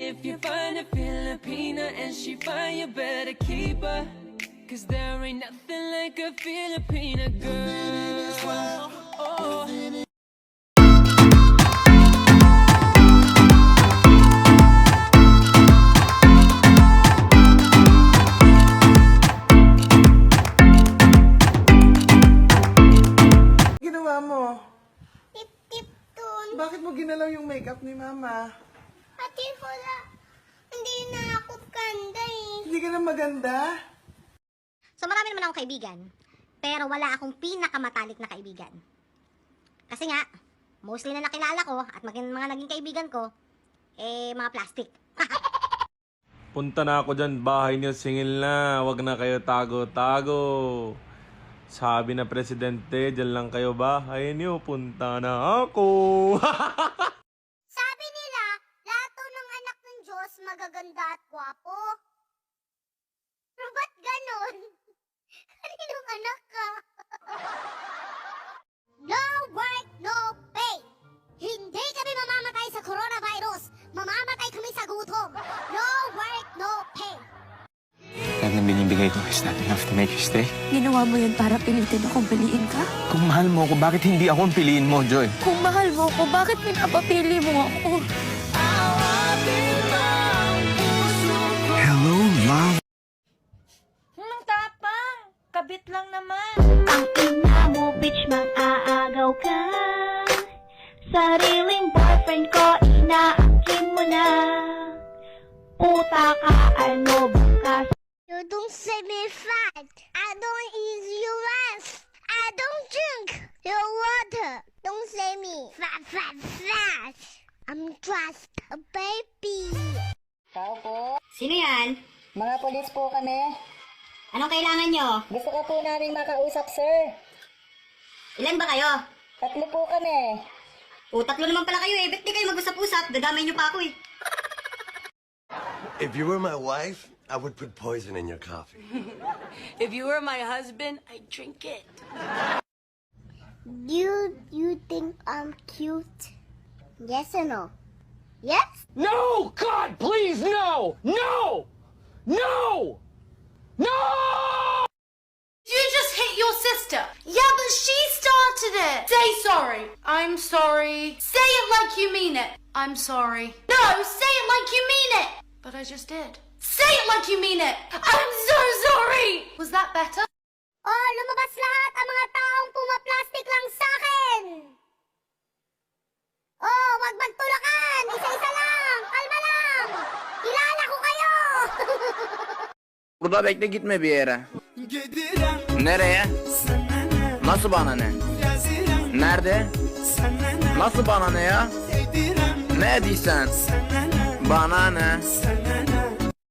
If you find a Filipina and she fine, you better keep her. Cause there ain't nothing like a Filipina girl. Oh. Ginawa mo? Tip-tip dun. Bakit mo ginalaw yung makeup ni Mama? Ate, wala. Hindi na ako ganda eh. Hindi ka na maganda? So marami naman akong kaibigan, pero wala akong pinakamatalik na kaibigan. Kasi nga, mostly na nakilala ko at maging mga naging kaibigan ko, eh mga plastic. Punta na ako dyan, bahay niyo singil na, wag na kayo tago-tago. Sabi na presidente, dyan lang kayo bahay niyo, punta na ako. magaganda at gwapo. Pero ba't ganon? Kaninong anak ka? no work, no pay. Hindi kami mamamatay sa coronavirus. Mamamatay kami sa gutom. No work, no pay. Lahat ng binibigay ko is not enough to make you stay. Ginawa mo yun para pilitin akong piliin ka? Kung mahal mo ako, bakit hindi ako ang piliin mo, Joy? Kung mahal mo ko, bakit pinapapili mo ako? Hmm, Hello, love. Anong tapang? Kabit lang naman. Ang ina mo, bitch, mang-aagaw ka Sariling boyfriend ko, inaakin mo na Puta ka, ano bukas You don't say me fat. I don't eat your ass. I don't drink your water. Don't say me fat, fat, fat. I'm just a baby. Tao po. Sino yan? Mga polis po kami. Anong kailangan nyo? Gusto ko po namin makausap, sir. Ilan ba kayo? Tatlo po kami. O, tatlo naman pala kayo eh. Ba't di kayo mag-usap-usap? Dadamay nyo pa ako eh. If you were my wife, I would put poison in your coffee. If you were my husband, I'd drink it. You, you think I'm cute? Yes or no? Yes? No! God, please, no! No! No! No! You just hit your sister. Yeah, but she started it. Say sorry. I'm sorry. Say it like you mean it. I'm sorry. No, say it like you mean it. But I just did. Say it like you mean it. I'm so sorry. Was that better? Burada bekle gitme bir yere. Nereye? Nasıl bana ne? Nerede? Nasıl bana ne ya? Ne diysen? Bana ne?